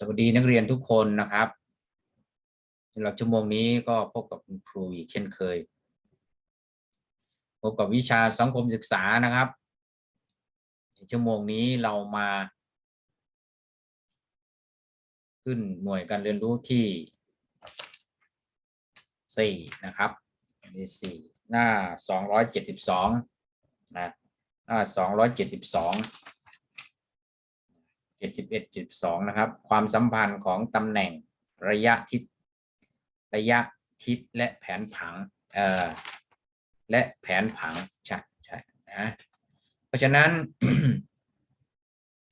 สวัสดีนักเรียนทุกคนนะครับสำหรับชั่วโมงนี้ก็พบกับคุณครูอีกเช่นเคย พบกับวิชาสังคมศึกษานะครับชั่วโมงนี้เรามา ขึ้นหน่วยการเรียนรู้ที่สี่นะครับที่สี่หน้าสองร้อยเจ็ดสิบสองนะหน้าสองร้อยเจ็ดสิบสอง เจ็ดสิบเอ็ดจุดสองนะครับ ความสัมพันธ์ของตำแหน่งระยะทิศระยะทิศและแผนผังเอ่อและแผนผังใช่ใช่นะเพราะฉะนั้น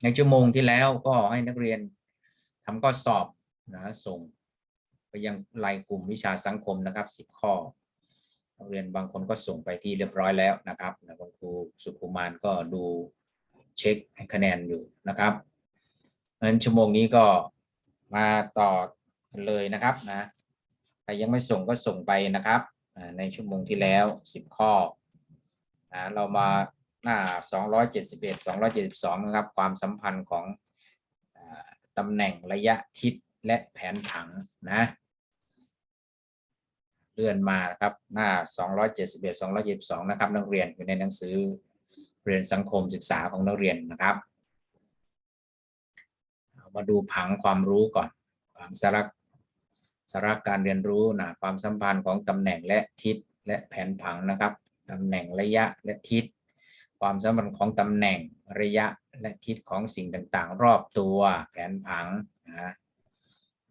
ในชั่วโมงที่แล้วก็ให้นักเรียนทำข้อสอบนะส่งไปยังรายกลุ่มวิชาสังคมนะครับสิบข้อ นักเรียนบางคนก็ส่งไปที่เรียบร้อยแล้วนะครับนะคุณครูสุขุมานก็ดูเช็คให้คะแนนอยู่นะครับั้นชั่วโมงนี้ก็มาต่อเลยนะครับนะใครยังไม่ส่งก็ส่งไปนะครับ ในชั่วโมงที่แล้วสิบข้อนะเรามาหน้าสองร้อยเจ็ดสิบเอ็ดสองร้อยเจ็ดสิบสองนะครับ ความสัมพันธ์ของตำแหน่งระยะทิศและแผนผังนะเลื่อนมาครับหน้าสองร้อยเจ็ดสิบเอ็ดสองร้อยเจ็ดสิบสองนะครับ นักเรียนอยู่ในหนังสือเรียนสังคมศึกษาของนักเรียนนะครับ มาดูผังความรู้ก่อนผังสาระสาระการเรียนรู้นะความสัมพันธ์ของตำแหน่งและทิศและแผนผังนะครับตำแหน่งระยะและทิศ ความสัมพันธ์ของตำแหน่งระยะและทิศของสิ่งต่างๆ รอบตัวแผนผังนะ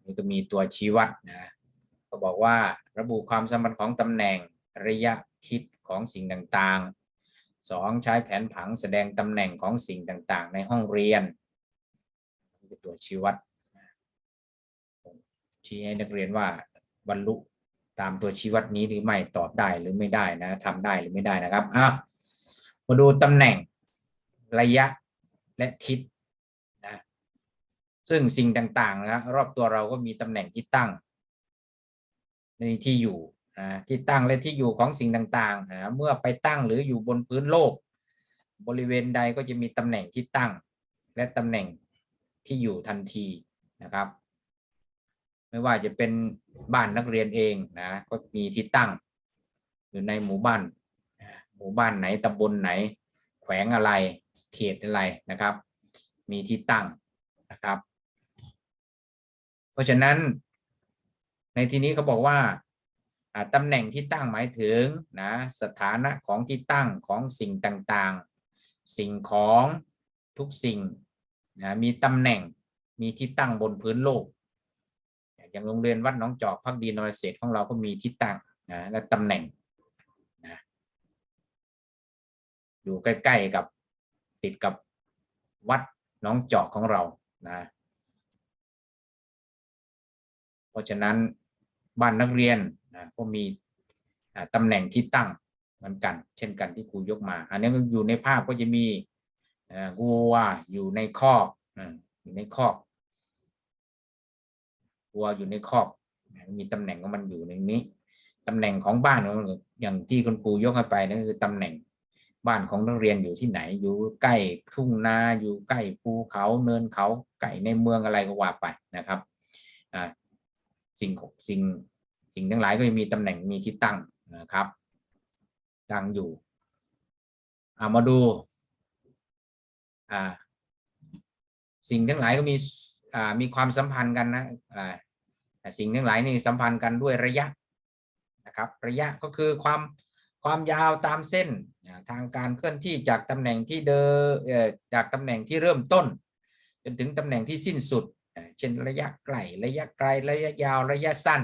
นี่ก็มีตัวชี้วัดนะก็บอกว่าระบุความสัมพันธ์ของตำแหน่งระยะทิศของสิ่งต่างๆสองใช้แผนผังแสดงตำแหน่งของสิ่งต่างๆ ในห้องเรียน คือตัวชี้วัดชี้ให้นักเรียนว่าบรรลุตามตัวชี้วัดนี้หรือไม่ตอบได้หรือไม่ได้นะทำได้หรือไม่ได้นะครับอ้าวมาดูตำแหน่งระยะและทิศนะซึ่งสิ่งต่างๆนะรอบตัวเราก็มีตำแหน่งที่ตั้งในที่อยู่นะที่ตั้งและที่อยู่ของสิ่งต่างๆนะเมื่อไปตั้งหรืออยู่บนพื้นโลก บริเวณใดก็จะมีตำแหน่งที่ตั้ง และตำแหน่ง ที่อยู่ทันทีนะครับ ไม่ว่าจะเป็นบ้านนักเรียนเองนะก็มีที่ตั้งอยู่ในหมู่บ้านหมู่บ้านไหนตำบลไหน แขวงอะไรเขตอะไรนะครับ มีที่ตั้งนะครับ เพราะฉะนั้นในที่นี้เขาบอกว่าตำแหน่งที่ตั้งหมายถึงนะสถานะของที่ตั้งของสิ่งต่างๆ สิ่งของทุกสิ่ง นะมีตำแหน่งมีที่ตั้งบนพื้นโลก อย่างโรงเรียนวัดหนองจอกพักดีนรเศษของเราก็มีที่ตั้งนะและตำแหน่งนะอยู่ใกล้ๆกับติดกับวัดหนองจอกของเรานะเพราะฉะนั้นบ้านนักเรียนนะก็มีอ่าตำแหน่งที่ตั้งเหมือนกัน เช่นกันที่ครูยกมา อันนี้อยู่ในภาพก็จะมี วัวอยู่ในคอกอยู่ในคอกวัวอยู่ในคอกมีตำแหน่งของมันอยู่ในนี้ตำแหน่งของบ้านของอย่างที่คุณครูยกให้ไปนั่นคือตำแหน่งบ้านของนักเรียนอยู่ที่ไหน อยู่ใกล้ทุ่งนาอยู่ใกล้ภูเขาเนินเขาใกล้ในเมืองอะไรก็ว่าไปนะครับสิ่งของสิ่งสิ่งทั้งหลายก็จะมีตำแหน่งมีที่ตั้งนะครับตั้งอยู่เอามาดู สิ่งทั้งหลายก็มีมีความสัมพันธ์กันนะสิ่งทั้งหลายนี่สัมพันธ์กันด้วยระยะนะครับ ระยะก็คือความความยาวตามเส้นทางการเคลื่อนที่จากตำแหน่งที่เดิ่อจากตำแหน่งที่เริ่มต้น จนถึงตำแหน่งที่สิ้นสุด เช่นระยะไกลระยะไกลระยะยาวระยะสั้น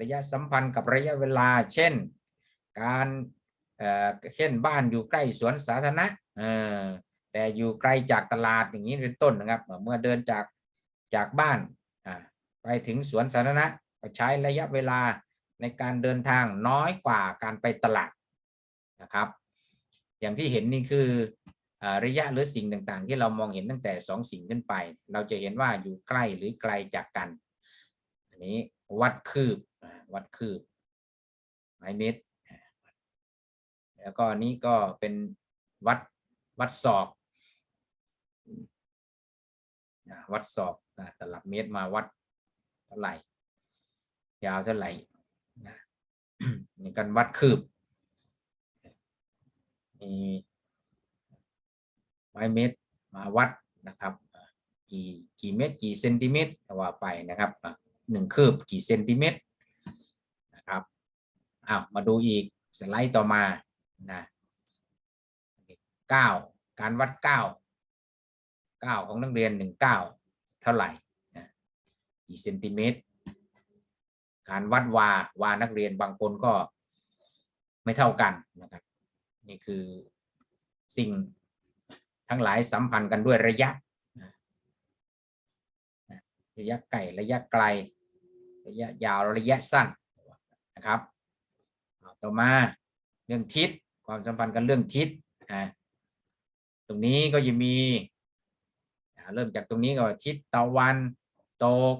ระยะสัมพันธ์กับระยะเวลา เช่น การเช่นบ้านอยู่ใกล้สวนสาธารณะ แต่อยู่ไกลจากตลาดอย่างนี้เป็นต้นนะครับ เมื่อเดินจากจากบ้านไปถึงสวนสาธารณะใช้ระยะเวลาในการเดินทางน้อยกว่าการไปตลาดนะครับ อย่างที่เห็นนี่คืออระยะหรือสิ่งต่างๆ ที่เรามองเห็นตั้งแต่สองสิ่งขึ้นไป เราจะเห็นว่าอยู่ใกล้หรือไกลจากกัน อันนี้วัดคืบวัดคืบไม้เมตรแล้วก็อันนี้ก็เป็นวัดวัดศอก วัดศอกอ่าตลับเมตรมาวัดเท่าไหร่ ยาวเท่าไหร่นะในการวัดคืบมีไม้เมตรมาวัดนะครับกี่กี่เมตรกี่เซนติเมตรว่าไปนะครับหนึ่งคืบกี่เซนติเมตรนะครับอ้าวมาดูอีกสไลด์ต่อมานะเก้าการวัดเก้า เก้าของนักเรียนหนึ่งเก้าเท่าไหร่กี่เซนติเมตร การวัดวาวานักเรียนบางคนก็ไม่เท่ากันนะครับ นี่คือสิ่งทั้งหลายสัมพันธ์กันด้วยระยะ ระยะไกลระยะไกล ระยะยาวระยะสั้นนะครับต่อมาเรื่องทิศความสัมพันธ์กันเรื่องทิศตรงนี้ก็จะมี เริ่มจากตรงนี้ก็ทิศตะวันตก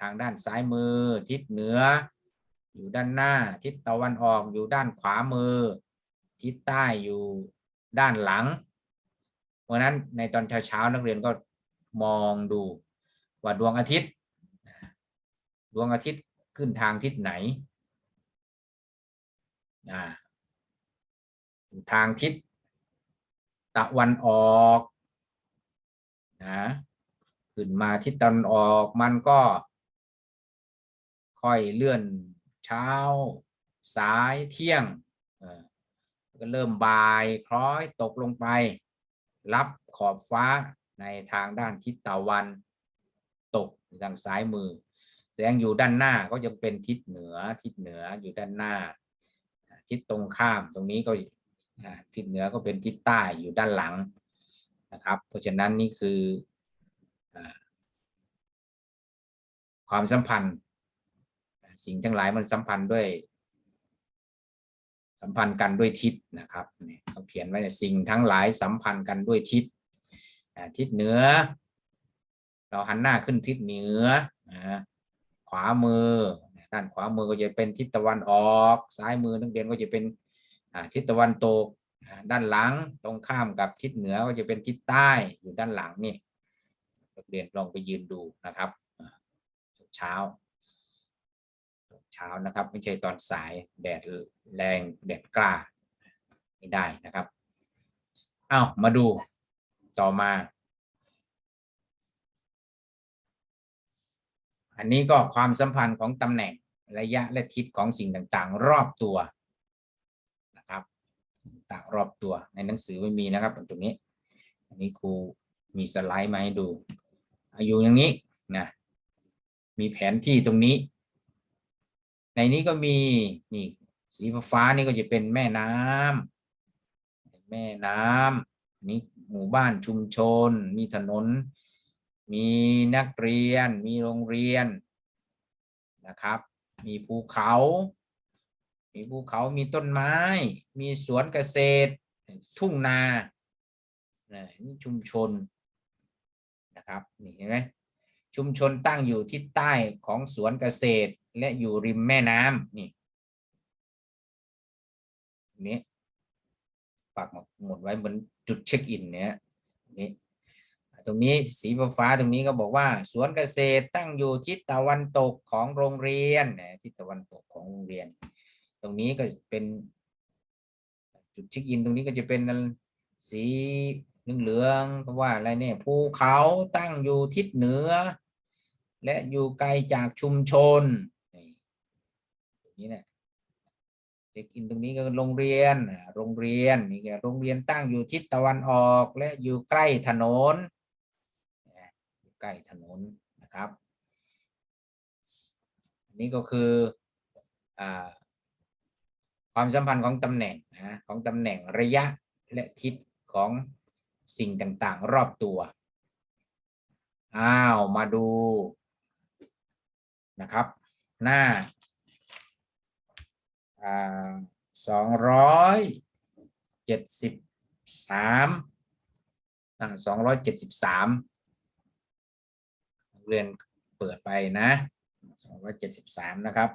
ทางด้านซ้ายมือ ทิศเหนือ อยู่ด้านหน้า ทิศตะวันออกอยู่ด้านขวามือ ทิศใต้อยู่ด้านหลัง เพราะนั้นในตอนเช้าๆนักเรียนก็มองดูว่าดวงอาทิตย์ ดวงอาทิตย์ขึ้นทางทิศไหนทางทิศตะวันออก นะขึ้นมาทิศตะวันออกมันก็ ค่อยเลื่อนเช้า สายเที่ยงก็เริ่มบ่ายคล้อยตกลงไป รับขอบฟ้าในทางด้านทิศตะวัน ตกทางซ้ายมือ แสงอยู่ด้านหน้าก็จะเป็นทิศเหนือทิศเหนืออยู่ด้านหน้า ทิศตรงข้ามตรงนี้ก็ทิศเหนือก็เป็นทิศใต้อยู่ด้านหลัง นะครับ เพราะฉะนั้นนี่คือความสัมพันธ์ สิ่งทั้งหลายมันสัมพันธ์ด้วย สัมพันธ์กันด้วยทิศนะครับเนี่ยเขาเขียนไว้สิ่งทั้งหลายสัมพันธ์กันด้วยทิศทิศเหนือ เราหันหน้าขึ้นทิศเหนือขวามือด้านขวามือก็จะเป็นทิศตะวันออก ซ้ายมือนักเรียนก็จะเป็นทิศตะวันตก ด้านหลังตรงข้ามกับทิศเหนือก็จะเป็นทิศใต้อยู่ด้านหลังนี่นักเรียนลองไปยืนดูนะครับเช้าเช้านะครับไม่ใช่ตอนสายแดดแรงแดดกล้าไม่ได้นะครับเอามาดูต่อมา อันนี้ก็ความสัมพันธ์ของตำแหน่งระยะและทิศของสิ่งต่างๆ รอบตัวางรอบตัว ในหนังสือไม่มีนะครับตรงนี้ อันนี้ครูมีสไลด์มาให้ดู อายู่อย่างนี้นะมีแผนที่ตรงนี้ ในนี้ก็มีนี่สีฟ้านี่ก็จะเป็นแม่น้ำแม่น้ำนี่หมู่บ้านชุมชน มีถนน มีนักเรียน มีโรงเรียนนะครับ มีภูเขา มีภูเขามีต้นไม้ มีสวนเกษตร ทุ่งนานะนี่ชุมชนนะครับนี่เห็นไหมชุมชนตั้งอยู่ทิศใต้ของสวนเกษตร และอยู่ริมแม่น้ำนี่นี้ปักหมดไว้เหมือนจุดเช็คอินเนี่ยนี่ตรงนี้สีฟ้าตรงนี้ก็บอกว่า สวนเกษตรตั้งอยู่ทิศตะวันตกของโรงเรียนนทิศตะวันตกของโรงเรียน ตรงนี้ก็เป็นจุดเช็คอินตรงนี้ก็จะเป็นสีเหลืองๆเพราะว่าอะไรเนี่ยภูเขาตั้งอยู่ทิศเหนือ และอยู่ไกลจากชุมชนนี่ตรงนี้เนี่ยเช็คอินตรงนี้ก็โรงเรียนโรงเรียนนี่ก็โรงเรียนตั้งอยู่ทิศตะวันออก และอยู่ใกล้ถนนใกล้ถนนนะครับนนี้ก็คืออ่า ความสัมพันธ์ของตำแหน่งนะของตำแหน่งระยะและทิศของสิ่งต่างๆ รอบตัวอ้าวมาดูนะครับ หน้าสองร้อยเจ็ดสิบสามสองร้อยเจ็ดสิบสามเรียนเปิดไปนะสองร้อยเจ็ดสิบสามนะครับ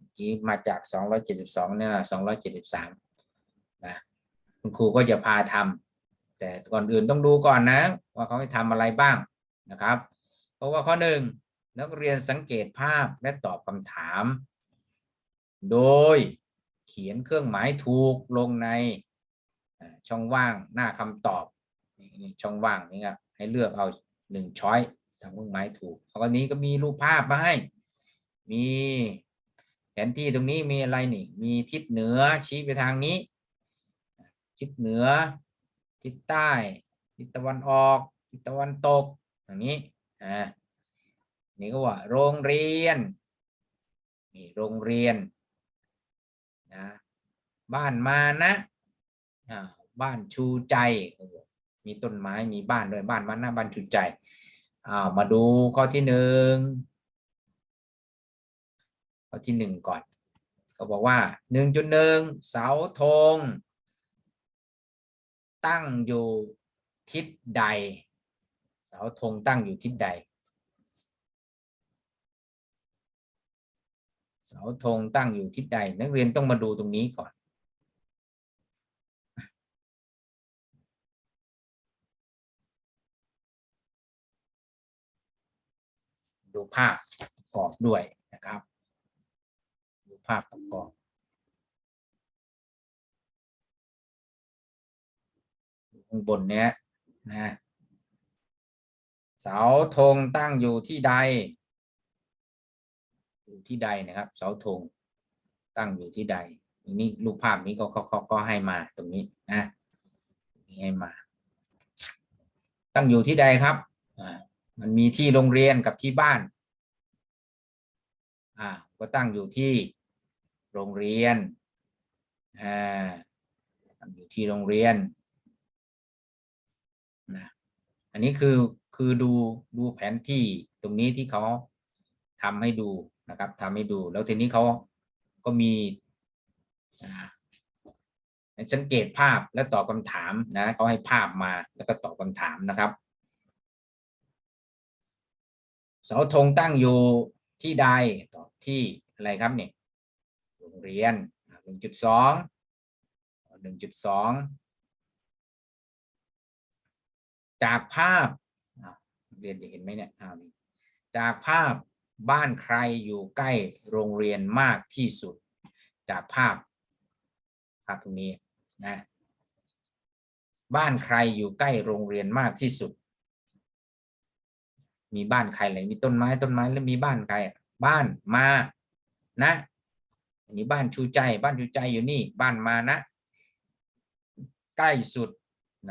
เมื่อกี้มาจากสองร้อยเจ็ดสิบสองเนี่ยสองร้อยเจ็ดสิบสามนะคุณครูก็จะพาทำแต่ก่อนอื่นต้องดูก่อนนะ ว่าเขาให้ทำอะไรบ้างนะครับ เพราะว่าข้อหนึ่งนักเรียนสังเกตภาพและตอบคำถาม โดยเขียนเครื่องหมายถูกลงในช่องว่างหน้าคำตอบนี่ช่องว่างนี่ครับให้เลือกเอาหนึ่งช้อยทำเครื่องหมายถูกแล้วก็นี้ก็มีรูปภาพมาให้ มี นที่ตรงนี้มีอะไรนี่ มีทิศเหนือชี้ไปทางนี้ ทิศเหนือ ทิศใต้ ทิศตะวันออก ทิศตะวันตกอย่างนี้อ่านี่ก็ว่า โรงเรียนนี่โรงเรียนนะบ้านมานะอ่าบ้านชูใจ มีต้นไม้มีบ้านด้วยบ้านมานะบ้านชูใจอ้าวมาดูข้อที่หนึ่ง ข้อที่หนึ่งก่อนเขาบอกว่าหนึ่งจุดหนึ่งเสาธง ตั้งอยู่ทิศใด เสาธงตั้งอยู่ทิศใด เสาธงตั้งอยู่ทิศใด นักเรียนต้องมาดูตรงนี้ก่อนดูภาพประกอบด้วยนะครับ ภาพประกอบ ข้างบนเนี้ยนะเสาธงตั้งอยู่ที่ใด อยู่ที่ใดนะครับ เสาธงตั้งอยู่ที่ใดนี่รูปภาพนี้ก็ก็ก็ก็ให้มาตรงนี้นะนี่ให้มา ตั้งอยู่ที่ใดครับอ่ามันมีที่โรงเรียนกับที่บ้านอ่าก็ตั้งอยู่ที่ โรงเรียนอ่าอยู่ที่โรงเรียนนะอันนี้คือคือดูดูแผนที่ตรงนี้ที่เขาทำให้ดูนะครับทำให้ดู แล้วทีนี้เขาก็มีอ่าให้สังเกตภาพและตอบคำถามนะเขาให้ภาพมาแล้วก็ตอบคำถามนะครับเสาธงตั้งอยู่ที่ใดตอบที่อะไรครับเนี่ย เรียนหนึ่งจุดสองหนึ่งจุดสองจากภาพเรียนจะเห็นไหมเนี่ยจากภาพบ้านใครอยู่ใกล้โรงเรียนมากที่สุด จากภาพภาพตรงนี้นะบ้านใครอยู่ใกล้โรงเรียนมากที่สุด มีบ้านใครอะไรมีต้นไม้ต้นไม้แล้วมีบ้านใครบ้านมานะ อันนี้บ้านชูใจบ้านชูใจอยู่นี่ บ้านมานะ ใกล้สุด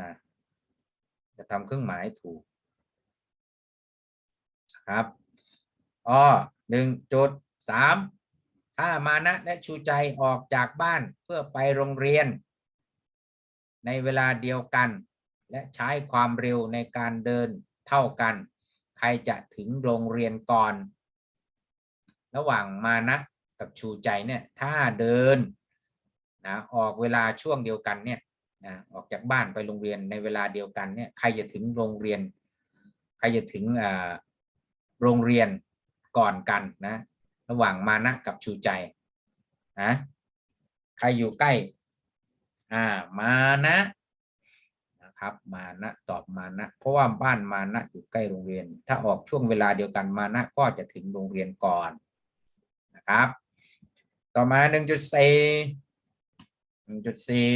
นะจะทำเครื่องหมายถูกครับอ้อหนึ่งจุดสามถ้ามานะและชูใจออกจากบ้านเพื่อไปโรงเรียน ในเวลาเดียวกัน และใช้ความเร็วในการเดินเท่ากัน ใครจะถึงโรงเรียนก่อน ระหว่างมานะ กับชูใจเนี่ยถ้าเดินนะออกเวลาช่วงเดียวกันเนี่ยนะออกจากบ้านไปโรงเรียนในเวลาเดียวกันเนี่ยใครจะถึงโรงเรียน ใครจะถึงโรงเรียนก่อนกันนะระหว่างมานะกับชูใจนะใครอยู่ใกล้อ่ามานะนะครับมานะตอบมานะ เพราะว่าบ้านมานะอยู่ใกล้โรงเรียน ถ้าออกช่วงเวลาเดียวกันมานะก็จะถึงโรงเรียนก่อนนะครับ ต่อมาหนึ่งจุดสี่หนึ่งจุดสี่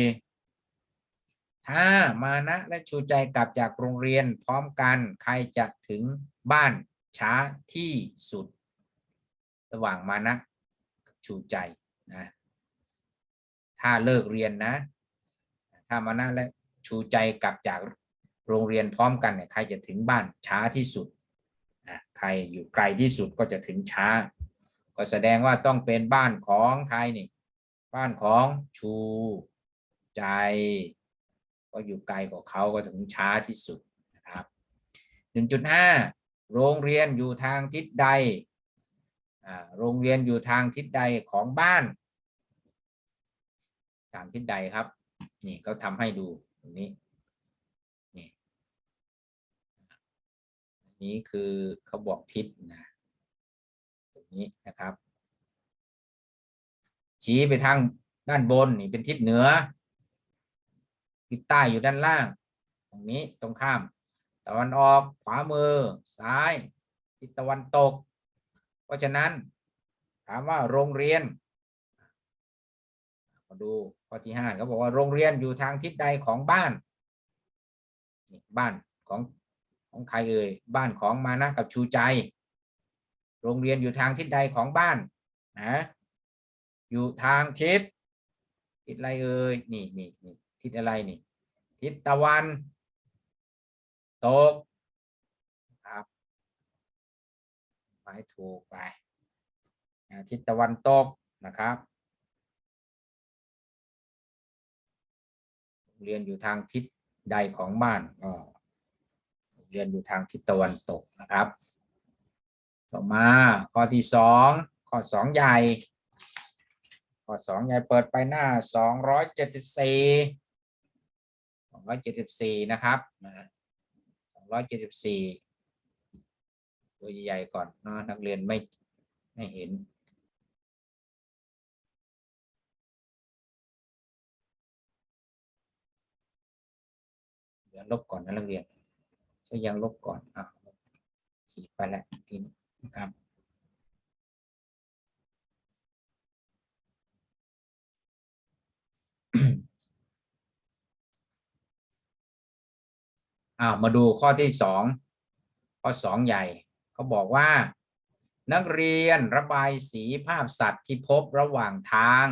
ถ้ามานะและชูใจกลับจากโรงเรียนพร้อมกันใครจะถึงบ้านช้าที่สุด ระหว่างมานะชูใจนะถ้าเลิกเรียนนะ ถ้ามานะและชูใจกลับจากโรงเรียนพร้อมกันเนี่ยใครจะถึงบ้านช้าที่สุดอะใครอยู่ไกลที่สุดก็จะถึงช้า ก็แสดงว่าต้องเป็นบ้านของใครนี่ บ้านของชูใจ ก็อยู่ไกลกว่าเขาก็ถึงช้าที่สุดนะครับหนึ่งจุดห้าโรงเรียนอยู่ทางทิศใดโรงเรียนอยู่ทางทิศใดของบ้าน ทางทิศใดครับ นี่ก็ทำให้ดูตรงนี้นี่นี้คือเขาบอกทิศนะ นี้นะครับ ชี้ไปทางด้านบนนี่เป็นทิศเหนือ ทิศใต้อยู่ด้านล่าง ตรงนี้ตรงข้าม ตะวันออกขวามือ ซ้าย ทิศตะวันตก เพราะฉะนั้น ถามว่าโรงเรียนมาดูข้อที่ห้าเขาบอกว่าโรงเรียนอยู่ทางทิศใดของบ้านบ้านของของใครเอ่ยบ้านของมานะกับชูใจ โรงเรียนอยู่ทางทิศใดของบ้านนะอยู่ทางทิศทิศอะไรเอ่ยนี่นี่นี่ทิศอะไรนี่ ทิศตะวันตกครับหมายถูกไปทิศตะวันตกนะครับเรียนอยู่ทางทิศใดของบ้านก็เรียนอยู่ทางทิศตะวันตกนะครับ ต่อมาข้อที่สองข้อสองใหญ่ข้อสองใหญ่เปิดไปหน้าสองร้อยเจ็ดสิบสี่สองร้อยเจ็ดสิบสี่นะครับสองร้อยเจ็ดสิบสี่ตัวใหญ่ๆก่อนเนอะนักเรียนไม่ไม่เห็นเดี๋ยวลบก่อนนะนักเรียนใช้ยังลบก่อนอะขีดไปแล้วทีนี้ นะครับอ้าวมาดูข้อที่สองข้อสองใหญ่เขาบอกว่า นักเรียนระบายสีภาพสัตว์ที่พบระหว่างทาง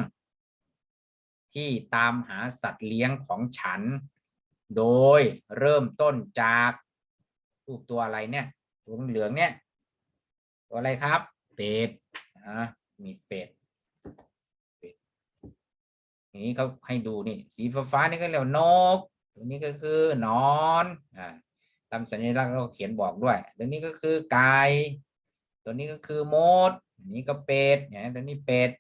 ที่ตามหาสัตว์เลี้ยงของฉัน โดยเริ่มต้นจากรูปตัวอะไรเนี่ยตัวเหลืองเนี่ย ตัวอะไรครับ เป็ดอะมีเป็ดเป็ดทีนี้เขาให้ดูนี่สีฟ้าๆนี่ก็เรียกนกตัวนี้ก็คือนอนอ่าตามสัญลักษณ์เราเขียนบอกด้วย ตัวนี้ก็คือไก่ตัวนี้ก็คือมดอันนี้ก็เป็ดเนี่ยตัวนี้เป็ด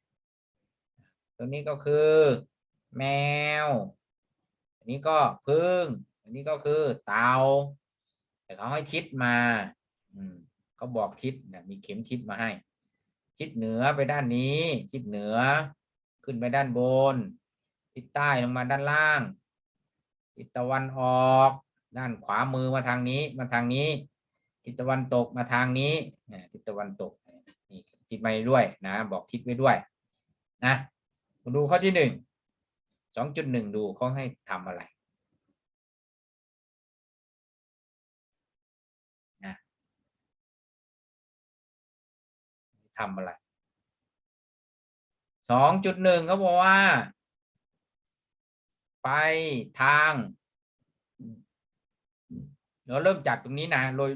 ตัวนี้ก็คือ แมวอันนี้ก็พึ่งอันนี้ก็คือเตาแต่เขาให้ทิศมา อืม เขาบอกทิศนะมีเข็มทิศมาให้ ทิศเหนือไปด้านนี้ ทิศเหนือขึ้นไปด้านบน ทิศใต้ลงมาด้านล่าง ทิศตะวันออก ด้านขวามือมาทางนี้มาทางนี้ ทิศตะวันตกมาทางนี้ทิศตะวันตกนี่ทิศไปด้วยนะ บอกทิศไว้ด้วยนะมาดูข้อที่หนึ่งสองจุดหนึ่งดูเขาให้ทำอะไร ทำอะไรสองจุดหนึ่งเขาบอกว่า ไปทางเราเริ่มจากตรงนี้นะโดย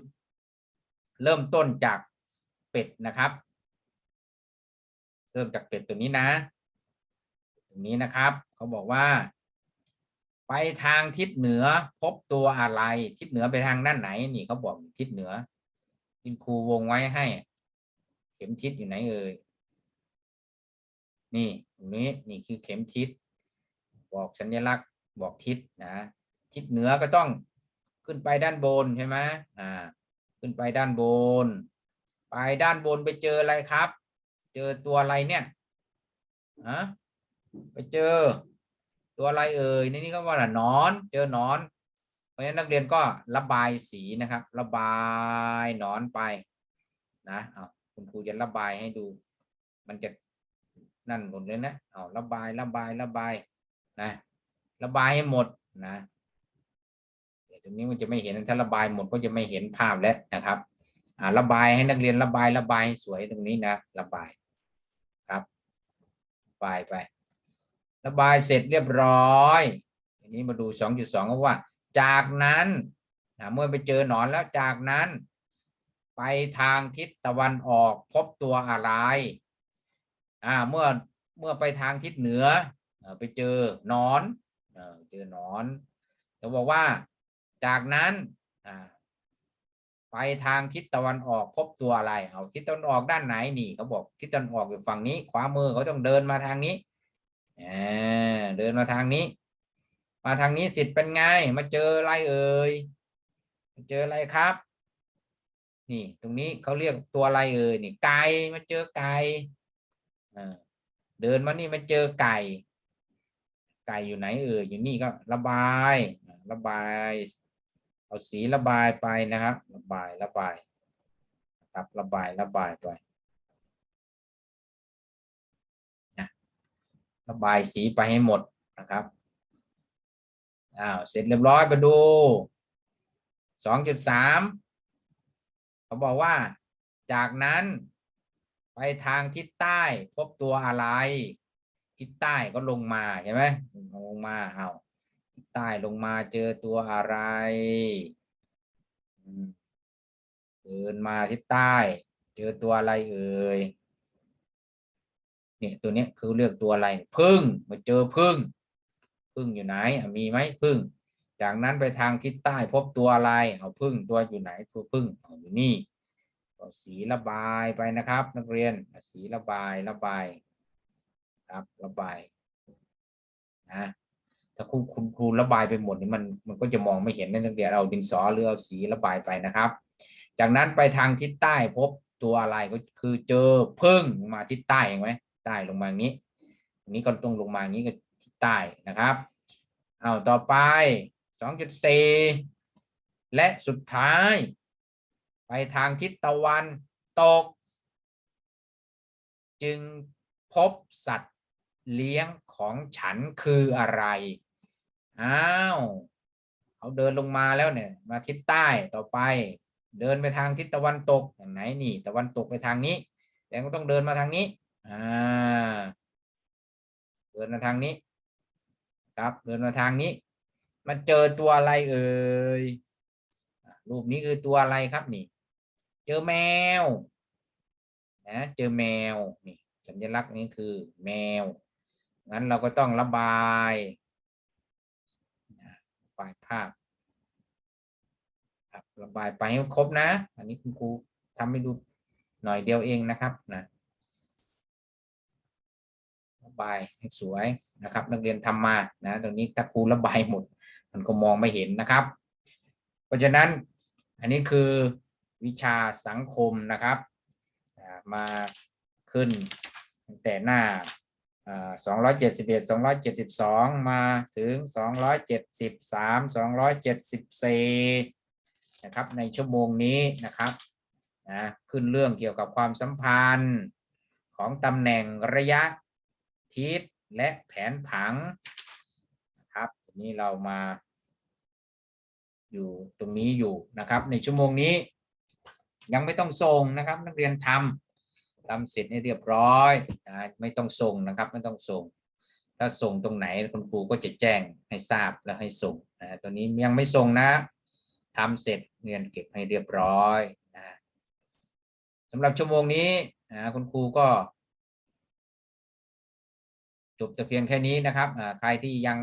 เริ่มต้นจากเป็ดนะครับ เริ่มจากเป็ดตัวนี้นะ ตรงนี้นะครับเขาบอกว่า ไปทางทิศเหนือพบตัวอะไร ทิศเหนือไปทางด้านไหน นี่เขาบอกทิศเหนือคุณครูวงไว้ให้ เข็มทิศอยู่ไหนเอ่ยนี่ตรงนี้นี่คือเข็มทิศ บอกสัญลักษณ์บอกทิศนะทิศเหนือก็ต้องขึ้นไปด้านบนใช่ไหมอ่า ขึ้นไปด้านบน ไปด้านบนไปเจออะไรครับ เจอตัวอะไรเนี่ยฮะไปเจอ ตัวอะไรเอ่ยในนี้ก็ว่าหนอน เจอหนอน เพราะฉะนั้นนักเรียนก็ระบายสีนะครับ ระบายหนอนไปนะเอา คุณครูจะระบายให้ดู มันจะนั่นหมดเลยนะเอาระบายระบายระบายนะระบายให้หมดนะเดี๋ยวตรงนี้มันจะไม่เห็นถ้าระบายหมดก็จะไม่เห็นภาพแล้วนะครับอ่าระบายให้นักเรียนระบายระบายให้สวยตรงนี้นะระบายครับระบายไประบายเสร็จเรียบร้อยทีนี้มาดูสองจุดสองก็ว่า จากนั้นนะเมื่อไปเจอหนอนแล้วจากนั้น ไปทางทิศตะวันออกพบตัวอะไรอ่าเมื่อเมื่อไปทางทิศเหนือไปเจอนอนเจอนอนเขาบอกว่าจากนั้นไปทางทิศตะวันออกพบตัวอะไร เอาทิศตะวันออกด้านไหนนี่เขาบอกทิศตะวันออกอยู่ฝั่งนี้ขวามือเขาต้องเดินมาทางนี้เดินมาทางนี้ มาทางนี้สิทธิ์เป็นไง มาเจออะไรเอ่ยมาเจออะไรครับ นี่ตรงนี้เขาเรียกตัวอะไรเอ่ยนี่ไก่มาเจอไก่เดินมานี่มาเจอไก่ ไก่อยู่ไหนเอ่ยอยู่นี่ก็ระบายระบายเอาสีระบายไปนะครับ ระบายระบายครับระบายระบายไประบายสีไปให้หมดนะครับอ้าวเสร็จเรียบร้อยมาดูสองจุดสาม เขาบอกว่า จากนั้น ไปทางทิศใต้พบตัวอะไร ทิศใต้ก็ลงมาใช่ไหมลงมาเอาทิศใต้ลงมาเจอตัวอะไรเดินมาทิศใต้ เจอตัวอะไรเอ่ยเนี่ยตัวเนี้ยคือเลือกตัวอะไรพึ่งมาเจอพึ่งพึ่งอยู่ไหนมีไหมพึ่ง จากนั้นไปทางทิศใต้พบตัวอะไรเอาพึ่งตัวอยู่ไหนตัวพึ่งเอาอยู่นี่ก็สีระบายไปนะครับ นักเรียนสีระบายระบายครับระบายนะถ้าคุณคุณครูระบายไปหมดนี่มันมันก็จะมองไม่เห็นนะนักเรียนเอาดินสอหรือเอาสีระบายไปนะครับ จากนั้นไปทางทิศใต้พบตัวอะไรก็คือเจอพึ่งมาทิศใต้เห็นไหมใต้ลงมาอย่างนี้นนี้ก็ต้องลงมาอย่างนี้ก็ทิศใต้นะครับเอาต่อไป สองจุดสี่และสุดท้าย ไปทางทิศตะวันตก จึงพบสัตว์เลี้ยงของฉันคืออะไร อ้าว เขาเดินลงมาแล้วเนี่ย มาทิศใต้ต่อไป เดินไปทางทิศตะวันตกอย่างไหนนี่ ตะวันตกไปทางนี้แต่ก็ต้องเดินมาทางนี้ อ่า เดินมาทางนี้ ครับ เดินมาทางนี้ มันเจอตัวอะไรเอ่ยรูปนี้คือตัวอะไรครับนี่ เจอแมวนะเจอแมวนี่สัญลักษณ์นี้คือแมวงั้นเราก็ต้องระบายระบายภาพระบายไปให้ครบนะ อันนี้คุณครูทำให้ดูหน่อยเดียวเองนะครับนะ บายให้สวยนะครับ นักเรียนทำมานะตรงนี้ถ้าครูระบายหมด มันก็มองไม่เห็นนะครับ เพราะฉะนั้นอันนี้คือวิชาสังคมนะครับมาขึ้นแต่หน้าสองร้อยเจ็ดสิบเอ็ดสองร้อยเจ็ดสิบสองมาถึงสองร้อยเจ็ดสิบสามสองร้อยเจ็ดสิบสี่นะครับในชั่วโมงนี้นะครับนะขึ้นเรื่องเกี่ยวกับความสัมพันธ์ของตำแหน่งระยะ ทิศและแผนผังนะครับทีนี้เรามา อยู่ตรงนี้อยู่นะครับ ในชั่วโมงนี้ ยังไม่ต้องส่งนะครับ นักเรียนทำทำเสร็จให้เรียบร้อยนะไม่ต้องส่งนะครับ ไม่ต้องส่ง ถ้าส่งตรงไหนคุณครูก็จะแจ้งให้ทราบแล้วให้ส่งนะตัวนี้ยังไม่ส่งนะทำเสร็จเรียนเก็บให้เรียบร้อยนะสำหรับชั่วโมงนี้นะคุณครูก็ จบแต่เพียงแค่นี้นะครับใครที่ยัง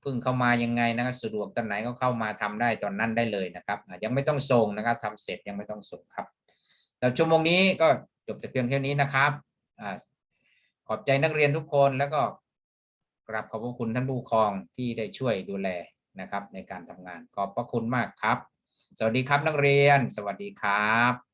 เพิ่งเข้ามายังไงนะครับสะดวกตอนไหนก็เข้ามาทำได้ตอนนั้นได้เลยนะครับยังไม่ต้องส่งนะครับทำเสร็จยังไม่ต้องส่งครับแล้วชั่วโมงนี้ก็จบแต่เพียงแค่นี้นะครับอขอบใจนักเรียนทุกคนแล้วก็กราบขอบพระคุณท่านผู้ปกครองที่ได้ช่วยดูแลนะครับ ในการทำงานขอบพระคุณมากครับ สวัสดีครับนักเรียน สวัสดีครับ